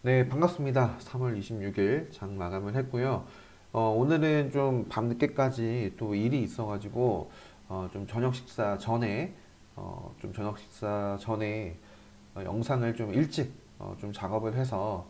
네, 반갑습니다. 3월 26일 장 마감을 했고요. 어, 오늘은 좀 밤늦게까지 또 일이 있어가지고 어, 좀 저녁 식사 전에 어, 좀 저녁 식사 전에 어, 영상을 좀 일찍 어, 좀 작업을 해서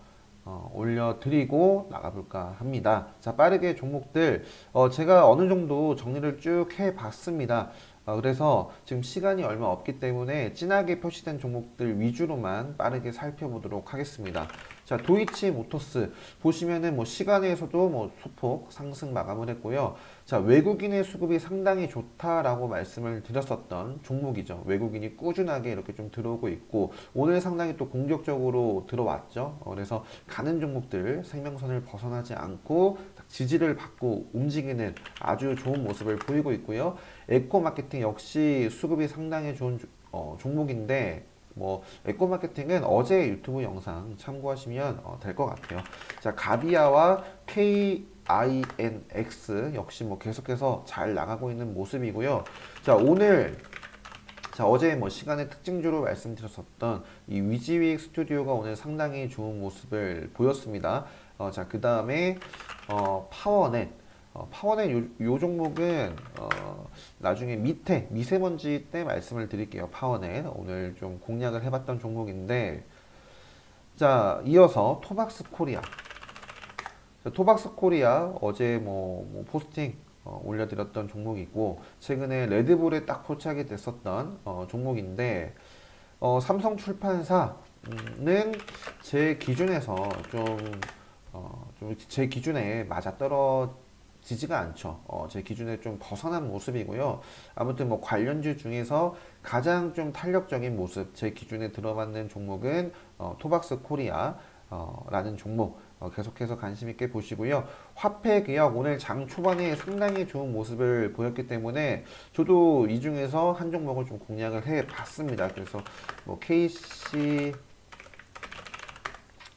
어, 올려드리고 나가볼까 합니다. 자, 빠르게 종목들 어, 제가 어느 정도 정리를 쭉 해봤습니다. 어, 그래서 지금 시간이 얼마 없기 때문에 진하게 표시된 종목들 위주로만 빠르게 살펴보도록 하겠습니다. 자, 도이치 모터스 보시면은 뭐 시간에서도 뭐 소폭 상승 마감을 했고요. 자, 외국인의 수급이 상당히 좋다라고 말씀을 드렸었던 종목이죠. 외국인이 꾸준하게 이렇게 좀 들어오고 있고 오늘 상당히 또 공격적으로 들어왔죠. 어, 그래서 가는 종목들 생명선을 벗어나지 않고 지지를 받고 움직이는 아주 좋은 모습을 보이고 있고요. 에코 마케팅 역시 수급이 상당히 좋은 어, 종목인데 뭐 에코 마케팅은 어제 유튜브 영상 참고하시면 어, 될것 같아요. 자, 가비아와 KINX 역시 뭐 계속해서 잘 나가고 있는 모습이고요. 자, 오늘 자, 어제 뭐 시간의 특징주로 말씀드렸었던 이 위지윅 스튜디오가 오늘 상당히 좋은 모습을 보였습니다. 어, 자, 그 다음에 어, 파워넷 어, 파워넷 요, 요 종목은 어, 나중에 밑에 미세먼지 때 말씀을 드릴게요. 파워넷 오늘 좀 공략을 해봤던 종목인데 자 이어서 토박스 코리아 자, 토박스 코리아 어제 뭐, 뭐 포스팅 어, 올려드렸던 종목이고 최근에 레드불에 딱 포착이 됐었던 어, 종목인데 어, 삼성 출판사는 제 기준에서 좀 어, 좀제 기준에 맞아떨어 지지가 않죠. 어, 제 기준에 좀 벗어난 모습이고요. 아무튼 뭐 관련주 중에서 가장 좀 탄력적인 모습, 제 기준에 들어맞는 종목은 어, 토박스 코리아 어, 라는 종목 어, 계속해서 관심 있게 보시고요. 화폐 개혁 오늘 장 초반에 상당히 좋은 모습을 보였기 때문에 저도 이 중에서 한 종목을 좀 공략을 해 봤습니다. 그래서 뭐 KC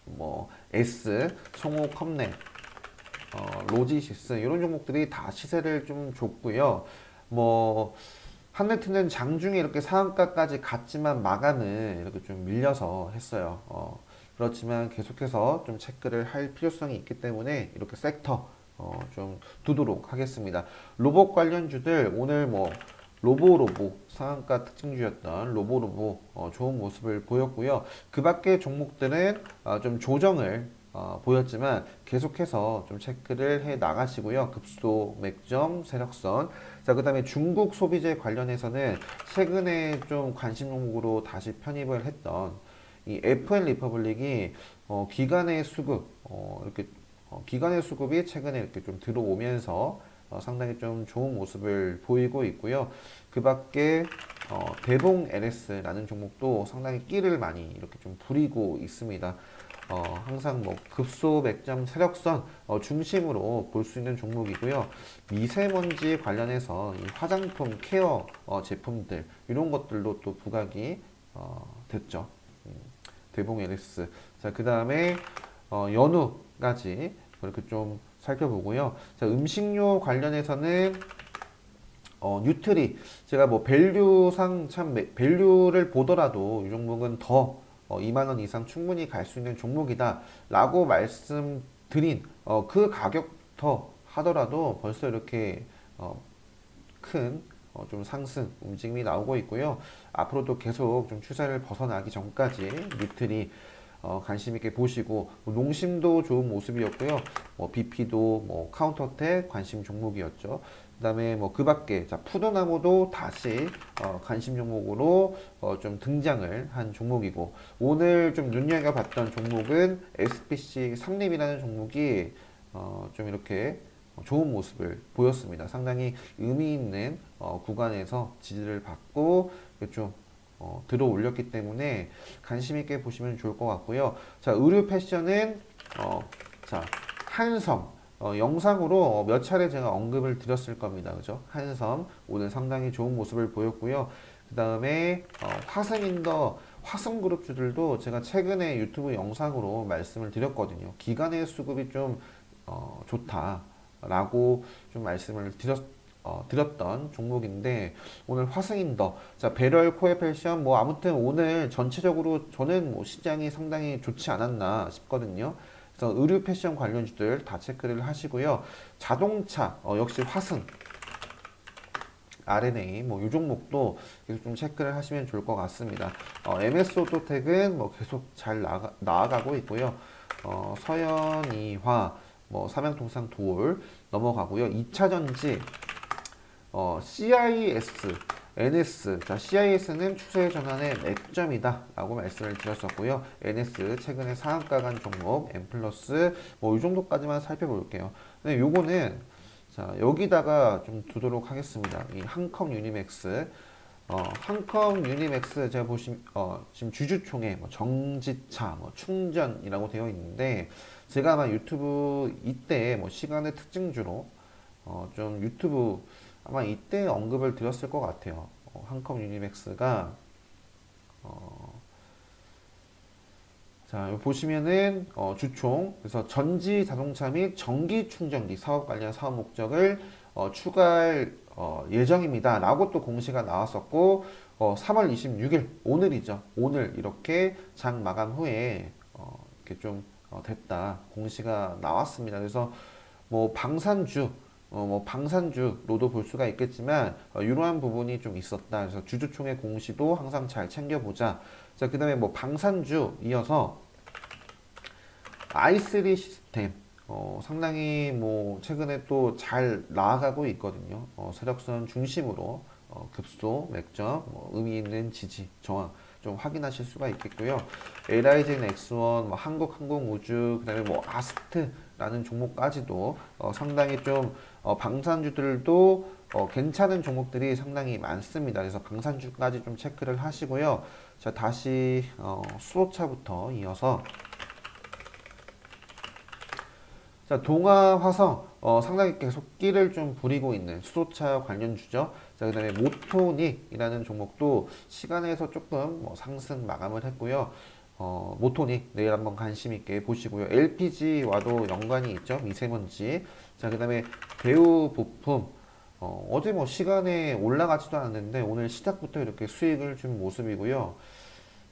뭐 S, 청호 컴넷 어, 로지시스 이런 종목들이 다 시세를 좀 줬고요. 뭐 한네트는 장중에 이렇게 상한가까지 갔지만 마감은 이렇게 좀 밀려서 했어요. 어, 그렇지만 계속해서 좀 체크를 할 필요성이 있기 때문에 이렇게 섹터 어, 좀 두도록 하겠습니다. 로봇 관련주들 오늘 뭐 로보로보 상한가 특징주였던 로보로보 어, 좋은 모습을 보였고요. 그 밖의 종목들은 어, 좀 조정을 어, 보였지만 계속해서 좀 체크를 해 나가시고요. 급소, 맥점, 세력선. 자, 그 다음에 중국 소비재 관련해서는 최근에 좀 관심 종목으로 다시 편입을 했던 이 FN 리퍼블릭이 어, 기간의 수급, 어, 이렇게 어, 기간의 수급이 최근에 이렇게 좀 들어오면서 어, 상당히 좀 좋은 모습을 보이고 있고요. 그 밖에 어, 대봉 LS라는 종목도 상당히 끼를 많이 이렇게 좀 부리고 있습니다. 어, 항상 뭐 급소 맥점 세력선 어, 중심으로 볼 수 있는 종목이고요. 미세먼지 관련해서 화장품 케어 어, 제품들 이런 것들도 또 부각이 어, 됐죠. 음, 대봉 LS. 자, 그 다음에 어, 연우까지 이렇게 좀 살펴보고요. 자, 음식료 관련해서는 어, 뉴트리 제가 뭐 밸류상 참 밸류를 보더라도 이 종목은 더 어, 2만원 이상 충분히 갈 수 있는 종목이다 라고 말씀드린 어, 그 가격부터 하더라도 벌써 이렇게 어, 큰 어, 좀 상승 움직임이 나오고 있고요. 앞으로도 계속 좀 추세를 벗어나기 전까지 뉴트리 어, 관심 있게 보시고 뭐 농심도 좋은 모습이었고요. 뭐 BP도 뭐 카운터텍 관심 종목이었죠. 그다음에 뭐 그밖에 자 푸드나무도 다시 어, 관심 종목으로 어, 좀 등장을 한 종목이고 오늘 좀 눈여겨봤던 종목은 SPC 상립이라는 종목이 어, 좀 이렇게 좋은 모습을 보였습니다. 상당히 의미 있는 어, 구간에서 지지를 받고 좀 어, 들어 올렸기 때문에 관심 있게 보시면 좋을 것 같고요. 자, 의류 패션은 어, 자, 한섬 어, 영상으로 몇 차례 제가 언급을 드렸을 겁니다. 그죠? 한섬 오늘 상당히 좋은 모습을 보였고요. 그 다음에 어, 화승인더 화승그룹주들도 제가 최근에 유튜브 영상으로 말씀을 드렸거든요. 기간의 수급이 좀 어, 좋다라고 좀 말씀을 드렸 어, 드렸던 종목인데 오늘 화승인더 자 배럴 코에 패션 뭐 아무튼 오늘 전체적으로 저는 뭐 시장이 상당히 좋지 않았나 싶거든요. 그래서 의류 패션 관련주들 다 체크를 하시고요. 자동차 어, 역시 화승 RNA 뭐이 종목도 계속 좀 체크를 하시면 좋을 것 같습니다. 어, MS오토텍은 뭐 계속 잘 나가, 나아가고 있고요. 어, 서현이화 뭐 삼양통상 돌 넘어가고요. 2차전지 어, CIS, NS. 자, CIS는 추세 전환의 맥점이다. 라고 말씀을 드렸었고요. NS, 최근에 상한가 간 종목, M 플러스, 뭐, 이 정도까지만 살펴볼게요. 근데 요거는, 자, 여기다가 좀 두도록 하겠습니다. 이 한컴 유니맥스. 어, 한컴 유니맥스 제가 보시면, 어, 지금 주주총회, 뭐, 정지차, 뭐, 충전이라고 되어 있는데, 제가 아마 유튜브 이때 뭐, 시간의 특징주로, 어, 좀 유튜브 아마 이때 언급을 드렸을 것 같아요. 어, 한컴 유니맥스가 어, 자 보시면은 어, 주총 그래서 전지 자동차 및 전기 충전기 사업 관련 사업 목적을 어, 추가할 어, 예정입니다. 라고 또 공시가 나왔었고 3월 어, 26일 오늘이죠. 오늘 이렇게 장 마감 후에 어, 이렇게 좀 어, 됐다 공시가 나왔습니다. 그래서 뭐 방산주 어, 뭐 방산주로도 볼 수가 있겠지만 어, 이러한 부분이 좀 있었다. 그래서 주주총회 공시도 항상 잘 챙겨보자. 자, 그 다음에 뭐 방산주 이어서 i3 시스템 어, 상당히 뭐 최근에 또 잘 나아가고 있거든요. 어, 세력선 중심으로 어, 급소, 맥점, 뭐 의미 있는 지지, 저항 좀 확인하실 수가 있겠고요. 에라이젠 X1, 뭐 한국항공우주, 그 다음에 뭐 아스트라는 종목까지도 어, 상당히 좀 어, 방산주들도 어, 괜찮은 종목들이 상당히 많습니다. 그래서 방산주까지 좀 체크를 하시고요. 자 다시 어, 수소차부터 이어서 자 동아화성 어, 상당히 계속 끼를 좀 부리고 있는 수소차 관련주죠. 자, 그 다음에 모토닉이라는 종목도 시간에서 조금 뭐 상승 마감을 했고요. 어, 모토닉 내일 한번 관심 있게 보시고요. LPG와도 연관이 있죠. 미세먼지. 자, 그 다음에 배우 부품. 어, 어제 뭐 시간에 올라가지도 않았는데 오늘 시작부터 이렇게 수익을 준 모습이고요.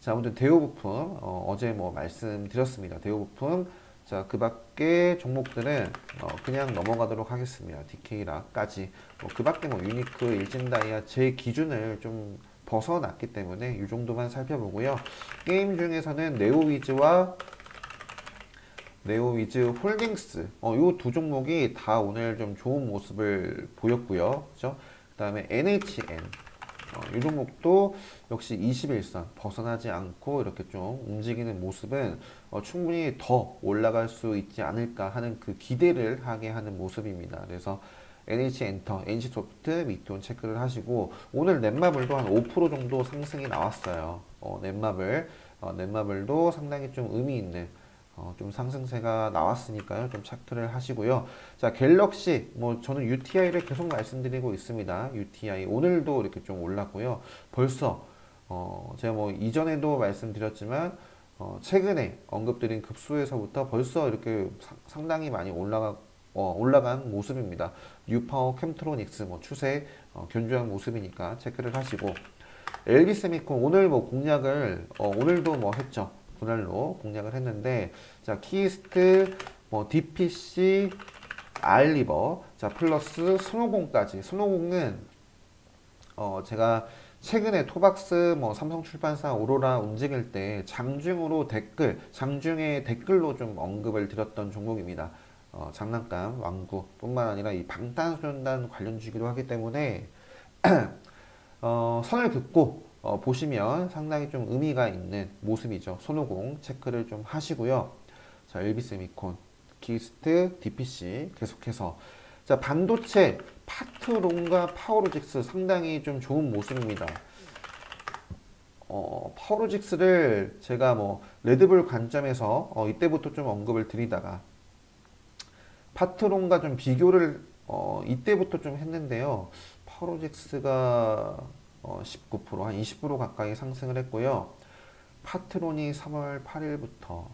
자, 아무튼 대우 부품 어, 어제 뭐 말씀드렸습니다. 대우 부품 자, 그 밖에 종목들은 어, 그냥 넘어가도록 하겠습니다. DK라까지. 뭐, 그 밖에 뭐 유니크, 일진다이아 제 기준을 좀 벗어났기 때문에 이 정도만 살펴보고요. 게임 중에서는 네오위즈와 네오위즈 홀딩스 어, 이두 종목이 다 오늘 좀 좋은 모습을 보였고요. 그죠? 그 다음에 NHN 어, 이 종목도 역시 21선 벗어나지 않고 이렇게 좀 움직이는 모습은 어, 충분히 더 올라갈 수 있지 않을까 하는 그 기대를 하게 하는 모습입니다. 그래서 NH엔터, NC소프트, 미톤 체크를 하시고 오늘 넷마블도 한 5% 정도 상승이 나왔어요. 어, 넷마블, 어, 넷마블도 상당히 좀 의미 있는 어, 좀 상승세가 나왔으니까요. 좀 체크를 하시고요. 자, 갤럭시, 뭐, 저는 UTI를 계속 말씀드리고 있습니다. UTI. 오늘도 이렇게 좀 올랐고요. 벌써, 어, 제가 뭐, 이전에도 말씀드렸지만, 어, 최근에 언급드린 급수에서부터 벌써 이렇게 사, 상당히 많이 올라가, 어, 올라간 모습입니다. 뉴파워 캠트로닉스 뭐 추세 어, 견조한 모습이니까 체크를 하시고 엘비세미콘 오늘 뭐 공략을 어, 오늘도 뭐 했죠. 분할로 공략을 했는데 자 키스트 뭐 DPC 알리버 자 플러스 스노공까지 스노공은 어 제가 최근에 토박스 뭐 삼성 출판사 오로라 움직일 때 장중으로 댓글 장중에 댓글로 좀 언급을 드렸던 종목입니다. 어, 장난감 왕구 뿐만 아니라 이 방탄소년단 관련 주기도 하기 때문에 어, 선을 긋고 어, 보시면 상당히 좀 의미가 있는 모습이죠. 손오공 체크를 좀 하시고요. 자, 엘비스미콘, 기스트, DPC 계속해서 자 반도체 파트론과 파워로직스 상당히 좀 좋은 모습입니다. 어, 파워로직스를 제가 뭐 레드불 관점에서 어, 이때부터 좀 언급을 드리다가 파트론과 좀 비교를 어, 이때부터 좀 했는데요. 파워로직스가 어, 19%, 한 20% 가까이 상승을 했고요. 파트론이 3월 8일부터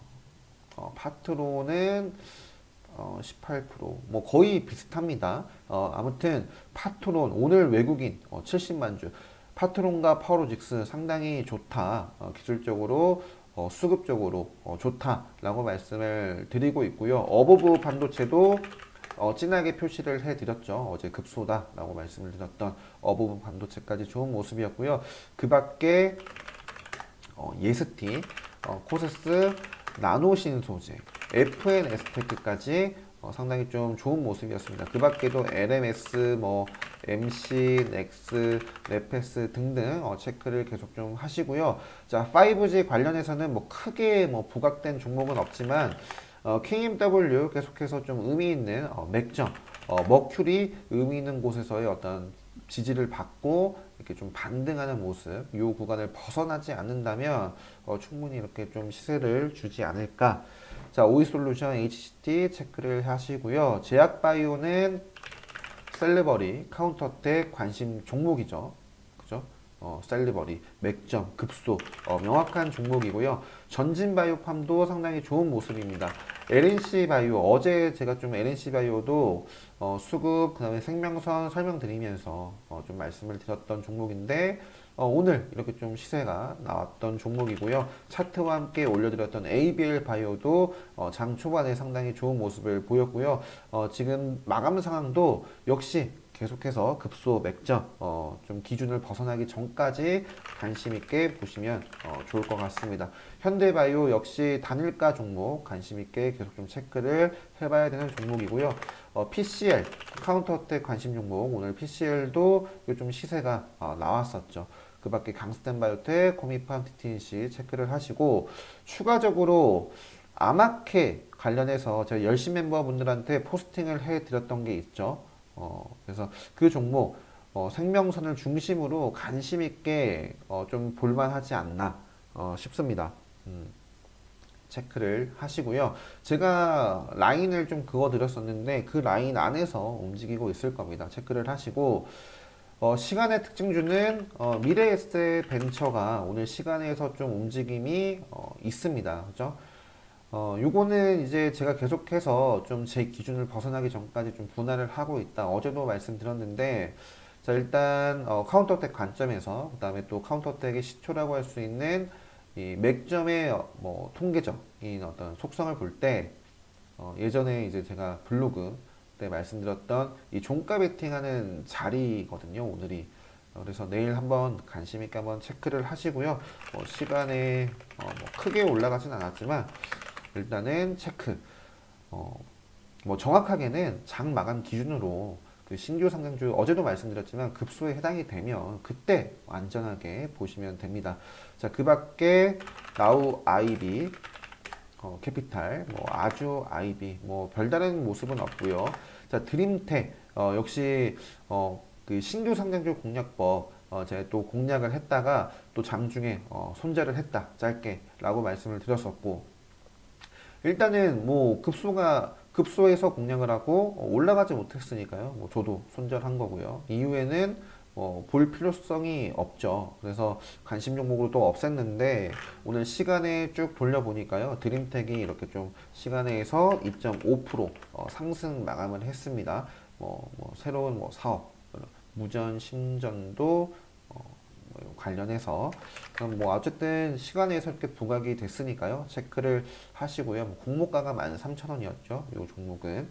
어, 파트론은 어, 18%뭐 거의 비슷합니다. 어, 아무튼 파트론 오늘 외국인 어, 70만 주 파트론과 파워로직스 상당히 좋다. 어, 기술적으로 어, 수급적으로 어, 좋다라고 말씀을 드리고 있고요. 어버브 반도체도 어, 진하게 표시를 해드렸죠. 어제 급소다라고 말씀을 드렸던 어버브 반도체까지 좋은 모습이었고요. 그 밖에 어, 예스티, 어, 코세스, 나노신 소재, FN 에스테크까지 어, 상당히 좀 좋은 모습이었습니다. 그 밖에도 LMS, 뭐 MC, 넥스, 레페스 등등 어, 체크를 계속 좀 하시고요. 자, 5G 관련해서는 뭐 크게 뭐 부각된 종목은 없지만 어, KMW 계속해서 좀 의미 있는 어, 맥점, 어, 머큐리 의미 있는 곳에서의 어떤 지지를 받고 이렇게 좀 반등하는 모습, 이 구간을 벗어나지 않는다면 어, 충분히 이렇게 좀 시세를 주지 않을까. 자, 오이솔루션 HCT 체크를 하시고요. 제약바이오는 셀레버리, 카운터텍 관심 종목이죠. 어, 셀리버리, 맥점, 급소 어, 명확한 종목이고요. 전진바이오팜도 상당히 좋은 모습입니다. LNC바이오 어제 제가 좀 LNC바이오도 어, 수급 그다음에 생명선 설명드리면서 어, 좀 말씀을 드렸던 종목인데 어, 오늘 이렇게 좀 시세가 나왔던 종목이고요. 차트와 함께 올려드렸던 ABL 바이오도 어, 장 초반에 상당히 좋은 모습을 보였고요. 어, 지금 마감 상황도 역시 계속해서 급소 맥점 어, 좀 기준을 벗어나기 전까지 관심 있게 보시면 어, 좋을 것 같습니다. 현대바이오 역시 단일가 종목 관심 있게 계속 좀 체크를 해봐야 되는 종목이고요. 어, PCL 카운터어택 관심 종목 오늘 PCL도 좀 시세가 어, 나왔었죠. 그 밖에 강스텐 바이오텍, 코미팜, TTNC 체크를 하시고 추가적으로 아마케 관련해서 제가 열심 멤버분들한테 포스팅을 해드렸던 게 있죠. 어, 그래서 그 종목 어, 생명선을 중심으로 관심 있게 어, 좀 볼만하지 않나 어, 싶습니다. 음, 체크를 하시고요. 제가 라인을 좀 그어드렸었는데 그 라인 안에서 움직이고 있을 겁니다. 체크를 하시고 어, 시간의 특징주는 어, 미래에셋 벤처가 오늘 시간에서 좀 움직임이 어, 있습니다. 그죠? 어, 요거는 이제 제가 계속해서 좀 제 기준을 벗어나기 전까지 좀 분할을 하고 있다. 어제도 말씀드렸는데, 자, 일단, 어, 카운터텍 관점에서, 그 다음에 또 카운터텍의 시초라고 할 수 있는 이 맥점의 어, 뭐 통계적인 어떤 속성을 볼 때, 어, 예전에 이제 제가 블로그 때 말씀드렸던 이 종가 베팅하는 자리거든요, 오늘이. 어, 그래서 내일 한번 관심 있게 한번 체크를 하시고요. 어, 시간에 어, 뭐 크게 올라가진 않았지만 일단은 체크. 어, 뭐 정확하게는 장 마감 기준으로 그 신규 상장주 어제도 말씀드렸지만 급소에 해당이 되면 그때 안전하게 보시면 됩니다. 자, 그 밖에 나우 아이비 어, 캐피탈, 뭐 아주 아이비, 뭐 별다른 모습은 없고요. 자, 드림텍 어, 역시 어, 그 신규 상장주 공략법 어, 제가 또 공략을 했다가 또 장중에 어, 손절을 했다 짧게 라고 말씀을 드렸었고 일단은 뭐 급소가 급소에서 공략을 하고 올라가지 못했으니까요. 뭐 저도 손절한 거고요. 이후에는 뭐볼 필요성이 없죠. 그래서 관심 종목으로 또 없앴는데 오늘 시간에 쭉 돌려보니까요. 드림텍이 이렇게 좀 시간에서 2.5% 어, 상승 마감을 했습니다. 뭐, 뭐 새로운 뭐 사업, 무전 신전도 관련해서. 그럼 뭐 어쨌든 시간에서 이렇게 부각이 됐으니까요. 체크를 하시고요. 뭐 공모가가 13,000원이었죠. 이 종목은.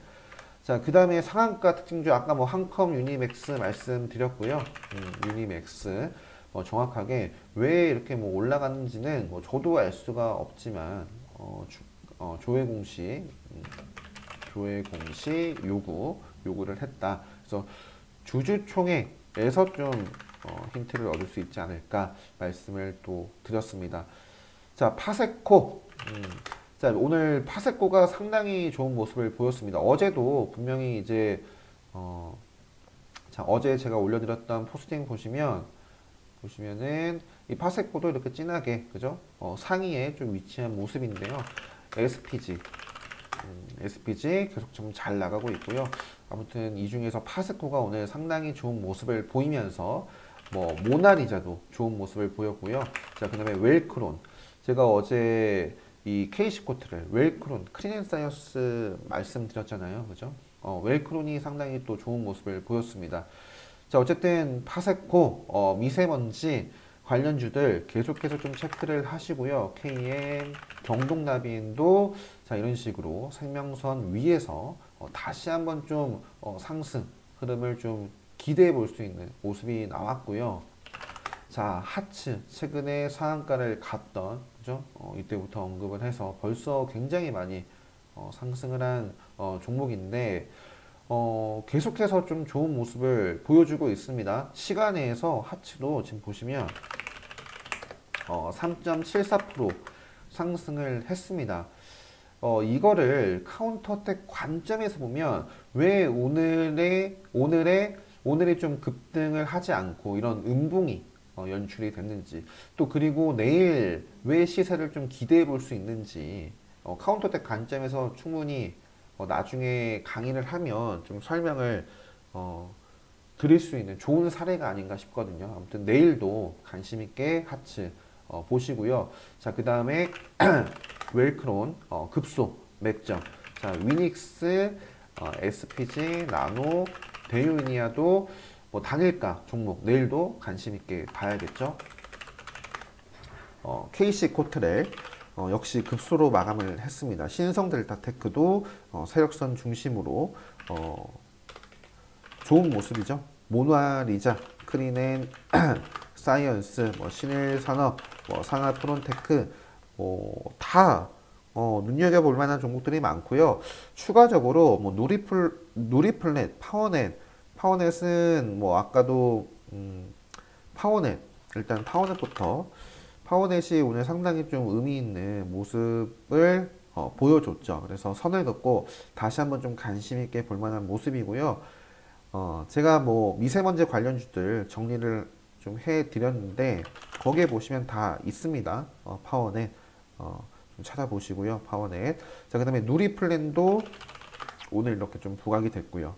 자그 다음에 상한가 특징주 아까 뭐 한컴 유니맥스 말씀드렸고요. 음, 유니맥스. 뭐 정확하게 왜 이렇게 뭐 올라갔는지는 뭐 저도 알 수가 없지만 어, 주, 어, 조회 공시 음, 조회 공시 요구 요구를 했다. 그래서 주주총회에서 좀 어, 힌트를 얻을 수 있지 않을까 말씀을 또 드렸습니다. 자, 파세코. 음, 자, 오늘 파세코가 상당히 좋은 모습을 보였습니다. 어제도 분명히 이제, 어, 자, 어제 제가 올려드렸던 포스팅 보시면, 보시면은 이 파세코도 이렇게 진하게, 그죠? 어, 상위에 좀 위치한 모습인데요. SPG. 음, SPG 계속 좀 잘 나가고 있고요. 아무튼 이 중에서 파세코가 오늘 상당히 좋은 모습을 보이면서 뭐 모나리자도 좋은 모습을 보였고요. 자, 그 다음에 웰크론. 제가 어제 이 케이시 코트를 웰크론, 크리넨사이어스 말씀드렸잖아요. 그죠? 어, 웰크론이 상당히 또 좋은 모습을 보였습니다. 자, 어쨌든 파세코, 어, 미세먼지 관련주들 계속해서 좀 체크를 하시고요. KM, 경동나비엔도 자, 이런 식으로 생명선 위에서 어, 다시 한번 좀 어, 상승 흐름을 좀 기대해 볼 수 있는 모습이 나왔고요. 자, 하츠 최근에 상한가를 갔던 그죠? 어, 이때부터 언급을 해서 벌써 굉장히 많이 어, 상승을 한 어, 종목인데 어, 계속해서 좀 좋은 모습을 보여주고 있습니다. 시간에서 하츠도 지금 보시면 어, 3.74% 상승을 했습니다. 어, 이거를 카운터텍 관점에서 보면 왜 오늘의 오늘의 오늘이 좀 급등을 하지 않고 이런 음봉이 어, 연출이 됐는지 또 그리고 내일 왜 시세를 좀 기대해 볼 수 있는지 어, 카운터텍 관점에서 충분히 어, 나중에 강의를 하면 좀 설명을 어, 드릴 수 있는 좋은 사례가 아닌가 싶거든요. 아무튼 내일도 관심 있게 하츠 어, 보시고요. 자, 그 다음에 웰크론 어, 급소 맥점. 자, 위닉스, 어, SPG, 나노, 대유니아도 뭐 단일가 종목 내일도 관심 있게 봐야겠죠. 어, KC 코트렐 어, 역시 급소로 마감을 했습니다. 신성 델타 테크도 어, 세력선 중심으로 어, 좋은 모습이죠. 모나리자, 크리넨, 사이언스, 뭐 신일 산업, 뭐 상하 프론테크 뭐 다 어, 눈여겨볼 만한 종목들이 많고요. 추가적으로 뭐 누리플 누리플넷, 파워넷, 파워넷은 뭐 아까도 음, 파워넷 일단 파워넷부터 파워넷이 오늘 상당히 좀 의미 있는 모습을 어, 보여줬죠. 그래서 선을 긋고 다시 한번 좀 관심 있게 볼 만한 모습이고요. 어, 제가 뭐 미세먼지 관련주들 정리를 좀 해드렸는데 거기에 보시면 다 있습니다. 어, 파워넷 어, 좀 찾아보시고요. 파워넷. 자, 그 다음에 누리플랜도 오늘 이렇게 좀 부각이 됐고요.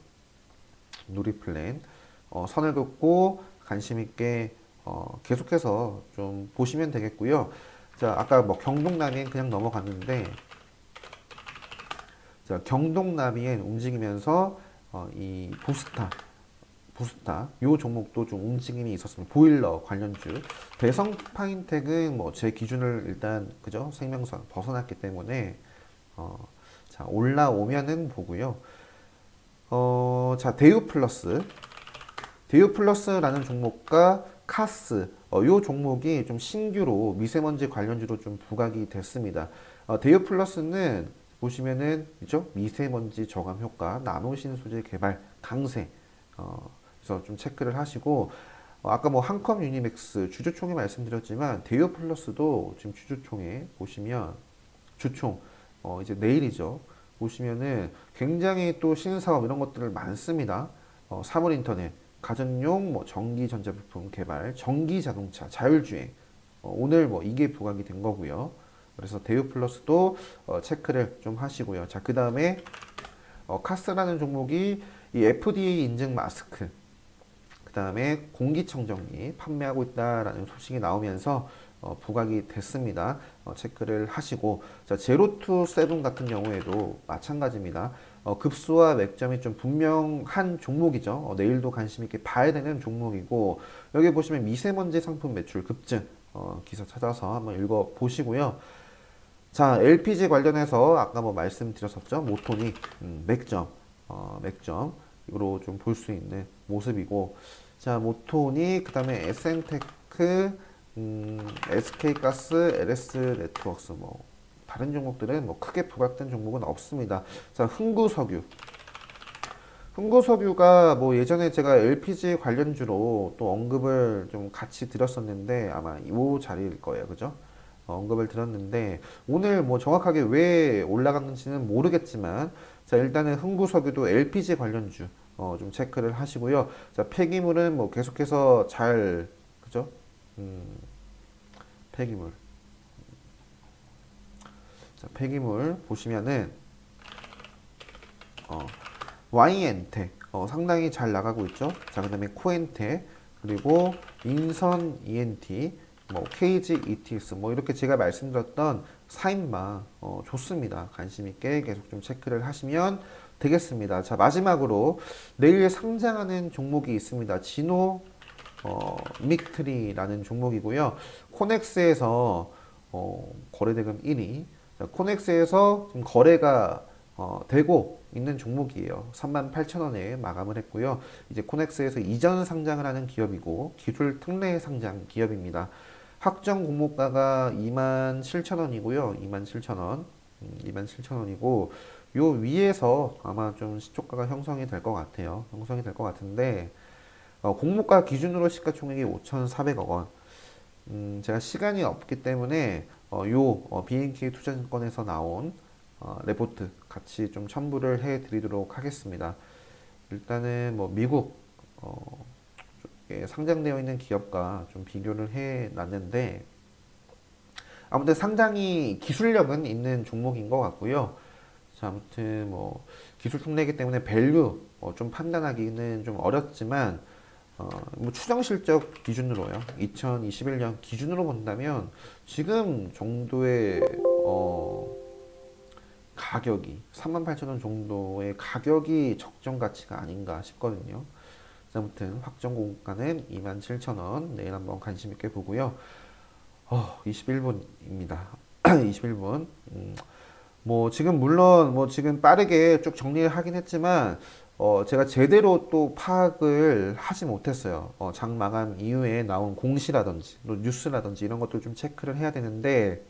누리플랜. 어, 선을 긋고 관심 있게 어, 계속해서 좀 보시면 되겠고요. 자, 아까 뭐 경동남이엔 그냥 넘어갔는데 자, 경동남이엔 움직이면서 어, 이 부스타 부스타 요 종목도 좀 움직임이 있었습니다. 보일러 관련주 대성 파인텍은 뭐 제 기준을 일단 그죠 생명선 벗어났기 때문에 어, 자 올라오면은 보고요. 어, 자 대유 플러스 대유 플러스라는 종목과 카스 어, 요 종목이 좀 신규로 미세먼지 관련주로 좀 부각이 됐습니다. 어, 대유 플러스는 보시면은 그죠 미세먼지 저감 효과 나노 신 소재 개발 강세 어, 그래서 좀 체크를 하시고 어, 아까 뭐 한컴 유니맥스 주주총회 말씀드렸지만 대유 플러스도 지금 주주총회 보시면 주총 어 이제 내일이죠. 보시면은 굉장히 또 신사업 이런 것들을 많습니다. 어, 사물 인터넷, 가전용 뭐 전기 전자부품 개발, 전기 자동차, 자율주행. 어, 오늘 뭐 이게 부각이 된 거고요. 그래서 대유 플러스도 어, 체크를 좀 하시고요. 자, 그 다음에 어, 카스라는 종목이 이 FDA 인증 마스크 다음에 공기청정기 판매하고 있다라는 소식이 나오면서 어, 부각이 됐습니다. 어, 체크를 하시고 자 제로 투 세븐 같은 경우에도 마찬가지입니다. 어, 급수와 맥점이 좀 분명한 종목이죠. 어, 내일도 관심 있게 봐야 되는 종목이고 여기 보시면 미세먼지 상품 매출 급증 어, 기사 찾아서 한번 읽어 보시고요. 자 LPG 관련해서 아까 뭐 말씀드렸었죠. 모토닉 음, 맥점 어, 맥점 으로 좀 볼 수 있는 모습이고 자, 모토니, 그 다음에 SN테크, 음, SK가스, LS 네트워크스, 뭐, 다른 종목들은 뭐 크게 부각된 종목은 없습니다. 자, 흥구석유. 흥구석유가 뭐 예전에 제가 LPG 관련주로 또 언급을 좀 같이 드렸었는데 아마 이 자리일 거예요. 그죠? 어, 언급을 드렸는데 오늘 뭐 정확하게 왜 올라갔는지는 모르겠지만 자 일단은 흥구석유도 LPG 관련주 어, 좀 체크를 하시고요. 자, 폐기물은 뭐 계속해서 잘, 그죠? 음, 폐기물. 자, 폐기물 보시면은, 어, Y엔테, 어, 상당히 잘 나가고 있죠. 자, 그 다음에 코엔테, 그리고 인선 ENT, 뭐 KG ETS, 뭐 이렇게 제가 말씀드렸던 사인마 어, 좋습니다. 관심 있게 계속 좀 체크를 하시면 되겠습니다. 자 마지막으로 내일 상장하는 종목이 있습니다. 진호 어, 믹트리라는 종목이고요. 코넥스에서 어, 거래대금 1위. 자, 코넥스에서 거래가 어, 되고 있는 종목이에요. 38,000원에 마감을 했고요. 이제 코넥스에서 이전 상장을 하는 기업이고 기술 특례 상장 기업입니다. 확정 공모가가 27,000원이고요. 27,000원. 음, 27,000원이고 요 위에서 아마 좀 시초가가 형성이 될 것 같아요. 형성이 될 것 같은데 어, 공모가 기준으로 시가총액이 5,400억 원. 음, 제가 시간이 없기 때문에 어, 요 어, BNK 투자증권에서 나온 어, 레포트 같이 좀 첨부를 해 드리도록 하겠습니다. 일단은 뭐 미국 어, 쪽에 상장되어 있는 기업과 좀 비교를 해 놨는데 아무튼 상당히 기술력은 있는 종목인 것 같고요. 자, 아무튼 뭐 기술 특례이기 때문에 밸류 어, 좀 판단하기는 좀 어렵지만 어, 뭐 추정 실적 기준으로요. 2021년 기준으로 본다면 지금 정도의 어, 가격이 38,000원 정도의 가격이 적정 가치가 아닌가 싶거든요. 아무튼 확정 공가는 27,000원 내일 한번 관심 있게 보고요. 어, 21분입니다. 21분. 음, 뭐 지금 물론 뭐 지금 빠르게 쭉 정리를 하긴 했지만 어, 제가 제대로 또 파악을 하지 못했어요. 어, 장 마감 이후에 나온 공시라든지 또 뉴스라든지 이런 것들 좀 체크를 해야 되는데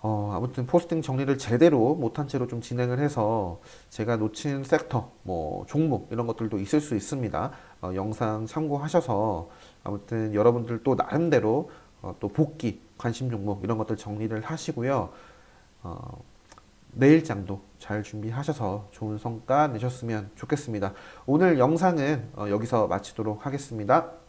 어, 아무튼 포스팅 정리를 제대로 못한 채로 좀 진행을 해서 제가 놓친 섹터, 뭐 종목 이런 것들도 있을 수 있습니다. 어, 영상 참고하셔서 아무튼 여러분들 또 나름대로 어, 또 복귀, 관심 종목 이런 것들 정리를 하시고요. 어, 내일장도 잘 준비하셔서 좋은 성과 내셨으면 좋겠습니다. 오늘 영상은 어, 여기서 마치도록 하겠습니다.